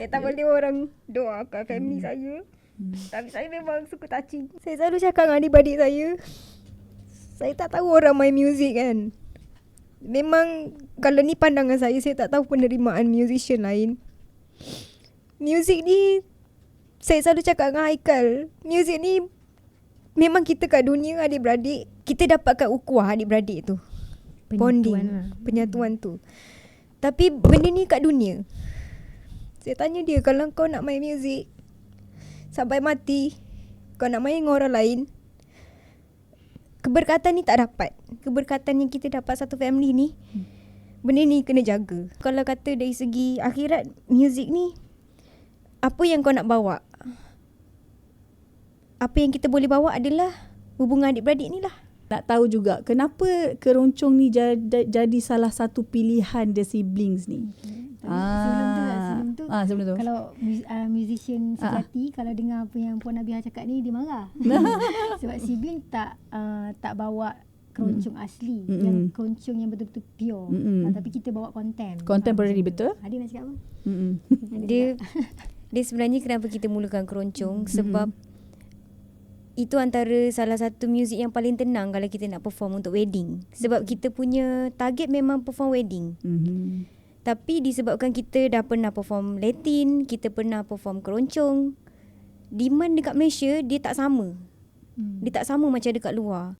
Saya tak boleh orang doakan family saya. Tapi saya memang suka touching. Saya selalu cakap dengan adik-adik saya. Saya tak tahu orang main muzik kan. Memang kalau ni pandangan saya, saya tak tahu penerimaan musician lain. Muzik ni, saya selalu cakap dengan Haikal. Muzik ni memang kita kat dunia adik-beradik, kita dapatkan ukuah adik-beradik tu. Bonding, lah. penyatuan tu. Tapi benda ni kat dunia. Saya tanya dia, kalau kau nak main muzik, sampai mati, kau nak main dengan orang lain, keberkatan ni tak dapat. Keberkatan yang kita dapat satu family ni, benda ni kena jaga. Kalau kata dari segi akhirat, muzik ni, apa yang kau nak bawa? Apa yang kita boleh bawa adalah hubungan adik-beradik ni lah. Nak tahu juga kenapa keroncong ni jadi, jadi salah satu pilihan the siblings ni. Sebelum tu. Ah, sebelum tu. Kalau uh, musician Ah. sejati kalau dengar apa yang Puan Nabiha cakap ni dia marah. Sebab sibling tak uh, tak bawa keroncong asli, Mm-mm. yang keroncong yang betul-betul pure. Uh, tapi kita bawa konten. Contemporary, Ah, betul? Ada nak cakap apa? Dia dia sebenarnya kenapa kita mulakan keroncong sebab itu antara salah satu muzik yang paling tenang kalau kita nak perform untuk wedding. Sebab kita punya target memang perform wedding. Mhm. Tapi disebabkan kita dah pernah perform Latin, kita pernah perform keroncong, demand dekat Malaysia dia tak sama. Hmm. Dia tak sama macam dekat luar.